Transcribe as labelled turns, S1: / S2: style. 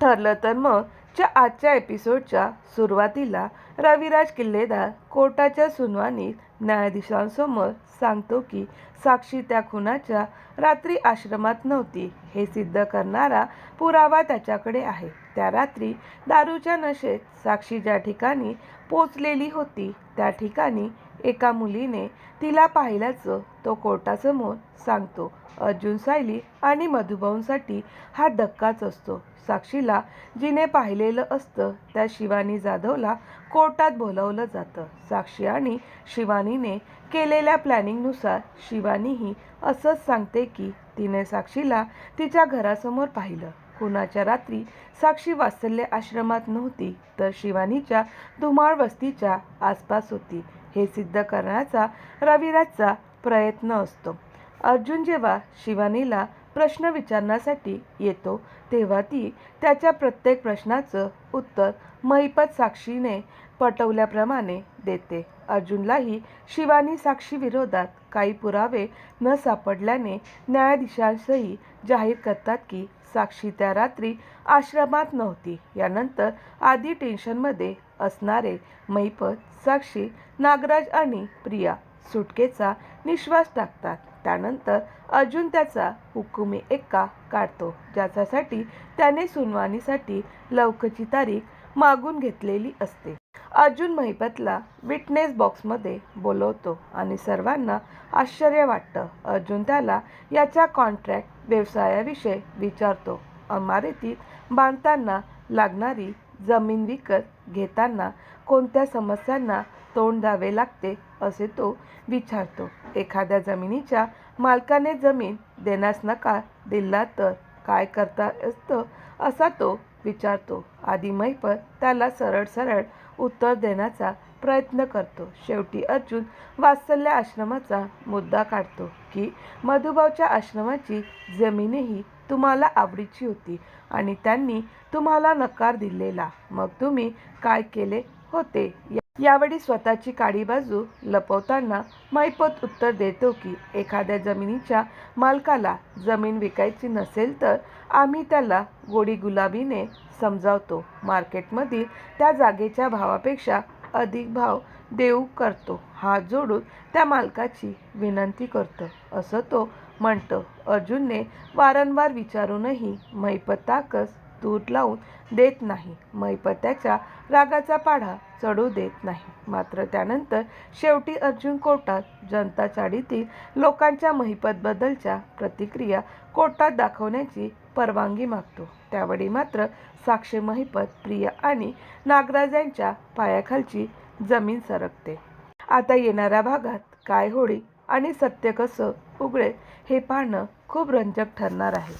S1: ठरलं तर मग च्या आजच्या एपिसोडच्या सुरुवातीला रविराज किल्लेदार कोर्टाच्या सुनावणीत न्यायाधीशांसमोर सांगतो की साक्षी त्या खुनाच्या रात्री आश्रमात नव्हती. हे सिद्ध करणारा पुरावा त्याच्याकडे आहे. त्या रात्री दारूच्या नशेत साक्षी ज्या ठिकाणी पोचलेली होती त्या ठिकाणी एका मुलीने तिला पाहिल्याचं तो कोर्टासमोर सांगतो. अर्जुन सायली आणि मधुभाऊंसाठी हा धक्काच असतो. साक्षीला जिने पाहिलेलं असतं त्या शिवानी जाधवला कोर्टात बोलवलं जातं. साक्षी आणि शिवानीने केलेल्या प्लॅनिंगनुसार शिवानीही असंच सांगते की तिने साक्षीला तिच्या घरासमोर पाहिलं. कुणाच्या रात्री साक्षी वात्सल्य आश्रमात नव्हती तर शिवानीच्या धुमाळ वस्तीच्या आसपास होती. हे सिद्ध करण्याचा रविराजचा प्रयत्न असतो. अर्जुन जेव्हा शिवानीला प्रश्न विचारण्यासाठी येतो तेव्हा ती त्याच्या प्रत्येक प्रश्नाचं उत्तर महिपत साक्षीने पटवल्याप्रमाणे देते. अर्जुनलाही शिवानी साक्षी विरोधात काही पुरावे न सापडल्याने न्यायाधीशांसही जाहीर करतात की साक्षी त्या रात्री आश्रमात नव्हती. यानंतर आधी टेन्शनमध्ये असणारे महिपत साक्षी नागराज आणि प्रिया सुटकेचा निश्वास टाकतात. त्यानंतर अर्जुन त्याचा हुकुमी एक्का काढतो. ज्याच्यासाठी त्याने सुनवानीसाठी लवकरची तारीख मागून घेतलेली असते. अर्जुन महिपतला विटनेस बॉक्समध्ये बोलवतो आणि सर्वांना आश्चर्य वाटतं. अर्जुन त्याला याच्या कॉन्ट्रॅक्ट व्यवसायाविषयी विचारतो. इमारतीत बांधताना लागणारी जमीन विकत घेताना कोणत्या समस्यांना तोंड द्यावे लागते असे तो विचारतो. एखाद्या जमिनीच्या मालकाने जमीन देण्यास नकार दिला तर काय करता असतं असा तो विचारतो. आधी मैपत त्याला सरळ सरळ उत्तर देण्याचा प्रयत्न करतो. शेवटी अर्जुन वात्सल्य आश्रमाचा मुद्दा काढतो की मधुभावच्या आश्रमाची जमीनही तुम्हाला आवडीची होती आणि त्यांनी तुम्हाला नकार दिलेला. मग तुम्ही काय केले होते यावेळी स्वतःची काळी बाजू लपवताना मैपत उत्तर देतो की एखाद्या जमिनीच्या मालकाला जमीन विकायची नसेल तर आम्ही त्याला गोडी गुलाबीने समजावतो. मार्केटमधील त्या जागेच्या भावापेक्षा अधिक भाव देऊ करतो. हात जोडून त्या मालकाची विनंती करतो. असं तो म्हणतो. अर्जुनने वारंवार विचारूनही मैपताकस तूट लावून देत नाही. मैपत्याच्या रागाचा पाढा चढू देत नाही. मात्र त्यानंतर शेवटी अर्जुन कोर्टात जनता चाळीतील लोकांच्या महिपतबद्दलच्या प्रतिक्रिया कोर्टात दाखवण्याची परवानगी मागतो. त्यावेळी मात्र साक्षी महिपत प्रिया आणि नागराज यांच्या पायाखालची जमीन सरकते. आता येणाऱ्या भागात काय होईल आणि सत्य कसं उघडेल हे पाहणं खूप रंजक ठरणार आहे.